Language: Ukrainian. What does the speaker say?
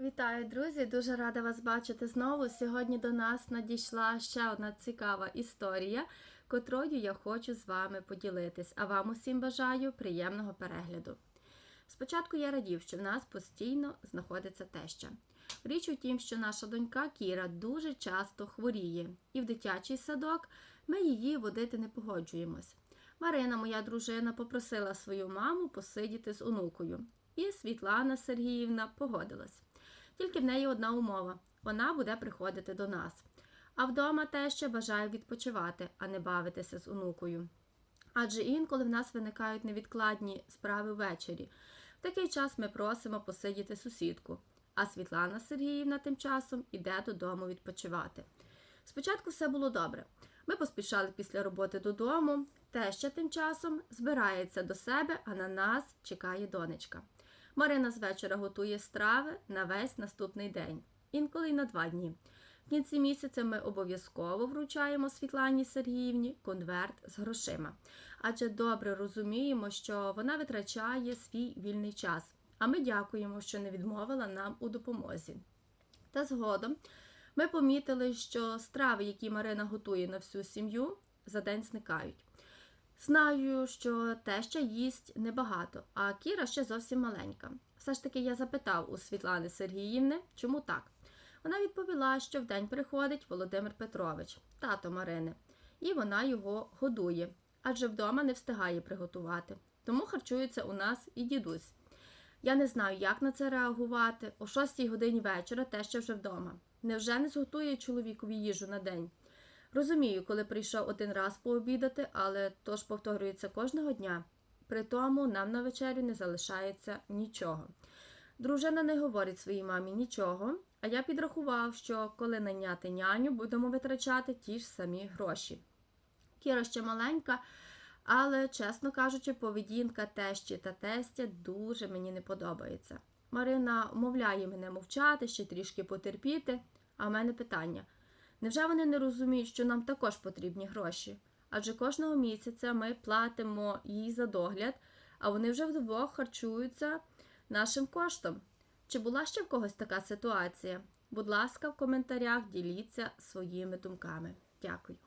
Вітаю, друзі! Дуже рада вас бачити знову. Сьогодні до нас надійшла ще одна цікава історія, котрою я хочу з вами поділитись. А вам усім бажаю приємного перегляду. Спочатку я радів, що в нас постійно знаходиться теща. Річ у тім, що наша донька Кіра дуже часто хворіє, і в дитячий садок ми її водити не погоджуємось. Марина, моя дружина, попросила свою маму посидіти з онукою, і Світлана Сергіївна погодилась. Тільки в неї одна умова вона буде приходити до нас. А вдома теща бажає відпочивати, а не бавитися з онукою. Адже інколи в нас виникають невідкладні справи ввечері. В такий час ми просимо посидіти сусідку, а Світлана Сергіївна тим часом іде додому відпочивати. Спочатку все було добре. Ми поспішали після роботи додому, теща тим часом збирається до себе, а на нас чекає донечка. Марина з вечора готує страви на весь наступний день, інколи й на два дні. В кінці місяця ми обов'язково вручаємо Світлані Сергіївні конверт з грошима, адже добре розуміємо, що вона витрачає свій вільний час, а ми дякуємо, що не відмовила нам у допомозі. Та згодом ми помітили, що страви, які Марина готує на всю сім'ю, за день зникають. Знаю, що теща їсть небагато, а Кіра ще зовсім маленька. Все ж таки я запитав у Світлани Сергіївни, чому так. Вона відповіла, що вдень приходить Володимир Петрович, тато Марини, і вона його годує, адже вдома не встигає приготувати. Тому харчується у нас і дідусь. Я не знаю, як на це реагувати. О 6 годині вечора теща вже вдома. Невже не зготує чоловікові їжу на день? Розумію, коли прийшов один раз пообідати, але то ж повторюється кожного дня. При тому нам на вечерю не залишається нічого. Дружина не говорить своїй мамі нічого, а я підрахував, що коли найняти няню, будемо витрачати ті ж самі гроші. Кіра ще маленька, але, чесно кажучи, поведінка тещі та тестя дуже мені не подобається. Марина умовляє мене мовчати, ще трішки потерпіти, а в мене питання. Невже вони не розуміють, що нам також потрібні гроші? Адже кожного місяця ми платимо їй за догляд, а вони вже вдвох харчуються нашим коштом. Чи була ще в когось така ситуація? Будь ласка, в коментарях діліться своїми думками. Дякую.